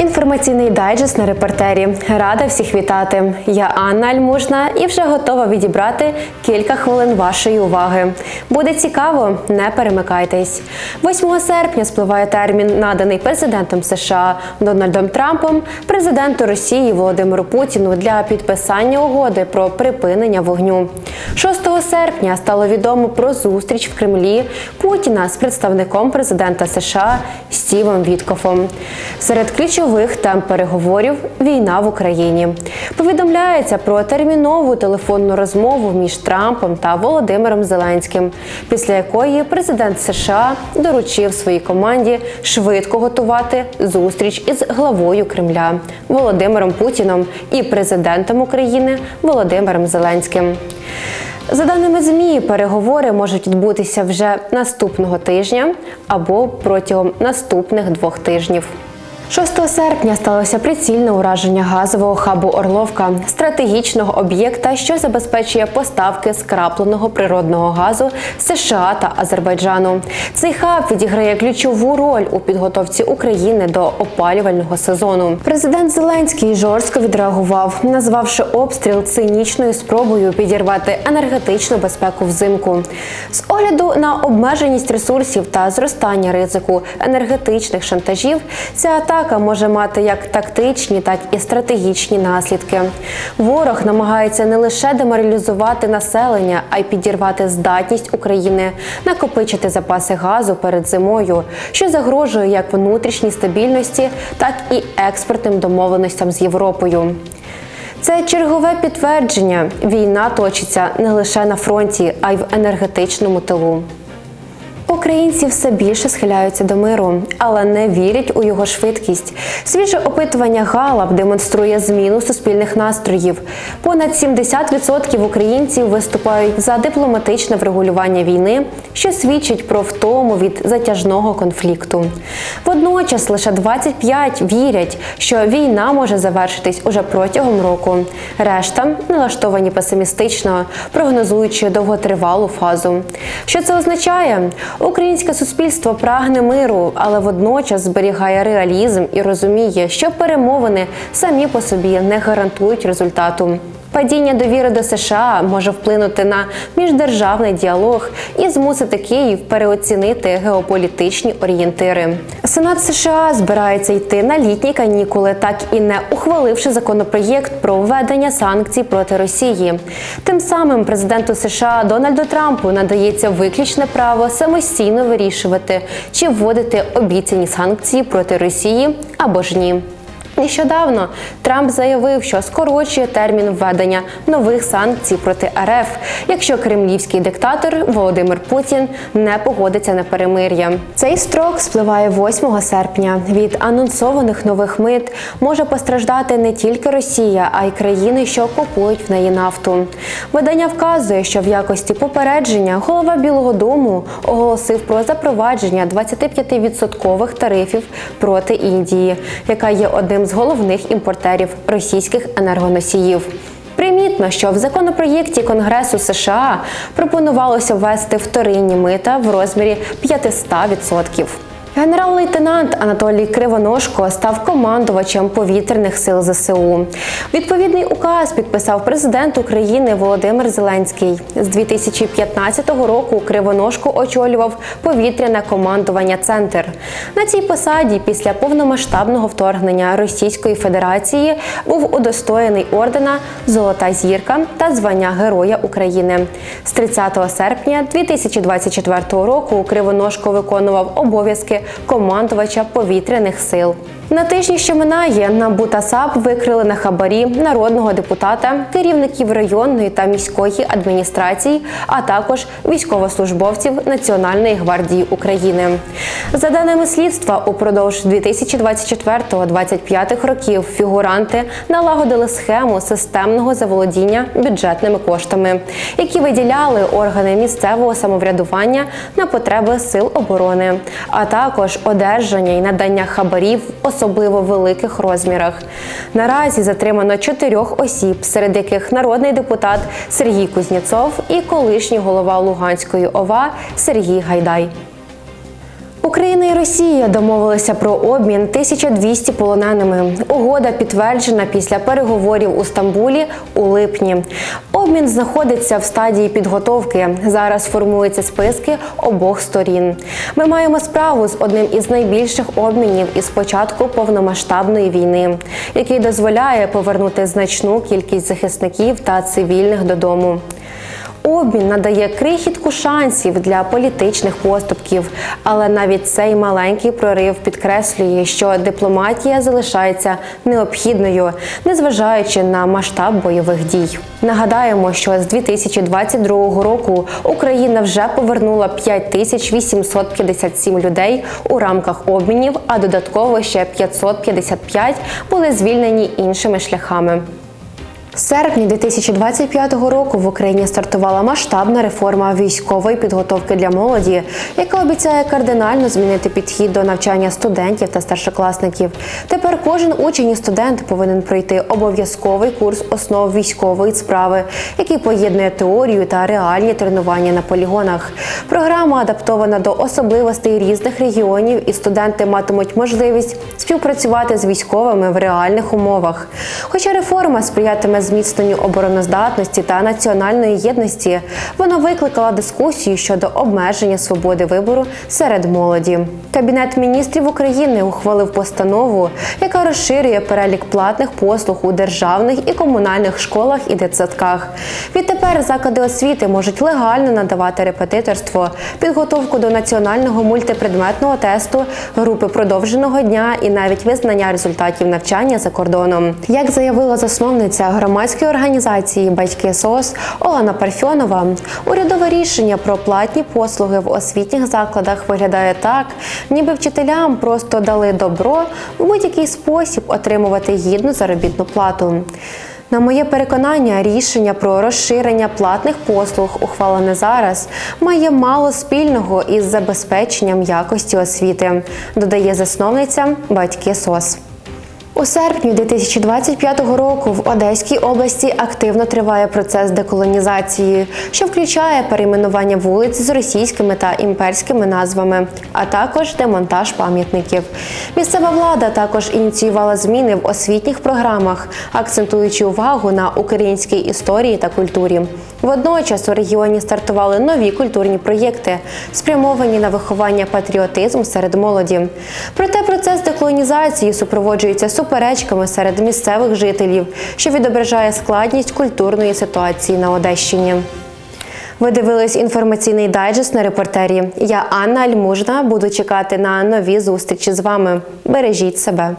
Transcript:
Інформаційний дайджест на репортері. Рада всіх вітати. Я Анна Альмужна і вже готова відібрати кілька хвилин вашої уваги. Буде цікаво, не перемикайтесь. 8 серпня спливає термін, наданий президентом США Дональдом Трампом, президенту Росії Володимиру Путіну для підписання угоди про припинення вогню. 6 серпня стало відомо про зустріч в Кремлі Путіна з представником президента США Стівом Віткофом. Серед ключових тем переговорів війна в Україні. Повідомляється про термінову телефонну розмову між Трампом та Володимиром Зеленським, після якої президент США доручив своїй команді швидко готувати зустріч із главою Кремля Володимиром Путіном і президентом України Володимиром Зеленським. За даними ЗМІ, переговори можуть відбутися вже наступного тижня або протягом наступних двох тижнів. 6 серпня сталося прицільне ураження газового хабу Орловка, стратегічного об'єкта, що забезпечує поставки скрапленого природного газу США та Азербайджану. Цей хаб відіграє ключову роль у підготовці України до опалювального сезону. Президент Зеленський жорстко відреагував, назвавши обстріл цинічною спробою підірвати енергетичну безпеку взимку. З огляду на обмеженість ресурсів та зростання ризику енергетичних шантажів, ця атака може мати як тактичні, так і стратегічні наслідки. Ворог намагається не лише деморалізувати населення, а й підірвати здатність України накопичити запаси газу перед зимою, що загрожує як внутрішній стабільності, так і експортним домовленостям з Європою. Це чергове підтвердження. Війна точиться не лише на фронті, а й в енергетичному тилу. Українці все більше схиляються до миру, але не вірять у його швидкість. Свіже опитування Галап демонструє зміну суспільних настроїв. Понад 70% українців виступають за дипломатичне врегулювання війни, що свідчить про втому від затяжного конфлікту. Водночас лише 25 вірять, що війна може завершитись уже протягом року. Решта налаштовані песимістично, прогнозуючи довготривалу фазу. Що це означає? Українське суспільство прагне миру, але водночас зберігає реалізм і розуміє, що перемовини самі по собі не гарантують результату. Падіння довіри до США може вплинути на міждержавний діалог і змусити Київ переоцінити геополітичні орієнтири. Сенат США збирається йти на літні канікули, так і не ухваливши законопроєкт про введення санкцій проти Росії. Тим самим президенту США Дональду Трампу надається виключне право самостійно вирішувати, чи вводити обіцяні санкції проти Росії або ж ні. Нещодавно Трамп заявив, що скорочує термін введення нових санкцій проти РФ, якщо кремлівський диктатор Володимир Путін не погодиться на перемир'я. Цей строк спливає 8 серпня. Від анонсованих нових мит може постраждати не тільки Росія, а й країни, що купують в неї нафту. Видання вказує, що в якості попередження голова Білого Дому оголосив про запровадження 25% тарифів проти Індії, яка є одним з головних імпортерів російських енергоносіїв. Примітно, що в законопроєкті Конгресу США пропонувалося ввести вторинні мита в розмірі 500%. Генерал-лейтенант Анатолій Кривоножко став командувачем повітряних сил ЗСУ. Відповідний указ підписав президент України Володимир Зеленський. З 2015 року Кривоножко очолював повітряне командування Центр. На цій посаді після повномасштабного вторгнення Російської Федерації був удостоєний ордена Золота зірка та звання Героя України. З 30 серпня 2024 року Кривоножко виконував обов'язки командувача повітряних сил. На тижні, що минає, НАБУ та САП викрили на хабарі народного депутата, керівників районної та міської адміністрацій, а також військовослужбовців Національної гвардії України. За даними слідства, упродовж 2024-2025 років фігуранти налагодили схему системного заволодіння бюджетними коштами, які виділяли органи місцевого самоврядування на потреби сил оборони, а також одержання і надання хабарів особливо великих розмірах. Наразі затримано чотирьох осіб, серед яких народний депутат Сергій Кузняцов і колишній голова Луганської ОВА Сергій Гайдай. Україна і Росія домовилися про обмін 1200 полоненими. Угода підтверджена після переговорів у Стамбулі у липні. Обмін знаходиться в стадії підготовки. Зараз формуються списки обох сторін. Ми маємо справу з одним із найбільших обмінів із початку повномасштабної війни, який дозволяє повернути значну кількість захисників та цивільних додому. Обмін надає крихітку шансів для політичних поступків, але навіть цей маленький прорив підкреслює, що дипломатія залишається необхідною, незважаючи на масштаб бойових дій. Нагадаємо, що з 2022 року Україна вже повернула 5857 людей у рамках обмінів, а додатково ще 555 були звільнені іншими шляхами. З серпня 2025 року в Україні стартувала масштабна реформа військової підготовки для молоді, яка обіцяє кардинально змінити підхід до навчання студентів та старшокласників. Тепер кожен учень і студент повинен пройти обов'язковий курс основ військової справи, який поєднує теорію та реальні тренування на полігонах. Програма адаптована до особливостей різних регіонів, і студенти матимуть можливість співпрацювати з військовими в реальних умовах. Хоча реформа сприятиме зміцненню обороноздатності та національної єдності, вона викликала дискусію щодо обмеження свободи вибору серед молоді. Кабінет міністрів України ухвалив постанову, яка розширює перелік платних послуг у державних і комунальних школах і дитсадках. Відтепер заклади освіти можуть легально надавати репетиторство, підготовку до національного мультипредметного тесту, групи продовженого дня і навіть визнання результатів навчання за кордоном. Як заявила засновниця громадської організації Батьки СОС Олена Парфьонова, урядове рішення про платні послуги в освітніх закладах виглядає так, ніби вчителям просто дали добро в будь-який спосіб отримувати гідну заробітну плату. На моє переконання, рішення про розширення платних послуг, ухвалене зараз, має мало спільного із забезпеченням якості освіти, додає засновниця батьки СОС. У серпні 2025 року в Одеській області активно триває процес деколонізації, що включає перейменування вулиць з російськими та імперськими назвами, а також демонтаж пам'ятників. Місцева влада також ініціювала зміни в освітніх програмах, акцентуючи увагу на українській історії та культурі. Водночас у регіоні стартували нові культурні проєкти, спрямовані на виховання патріотизму серед молоді. Проте процес деколонізації супроводжується суперечками серед місцевих жителів, що відображає складність культурної ситуації на Одещині. Ви дивились інформаційний дайджест на репортері. Я Анна Альмужна. Буду чекати на нові зустрічі з вами. Бережіть себе.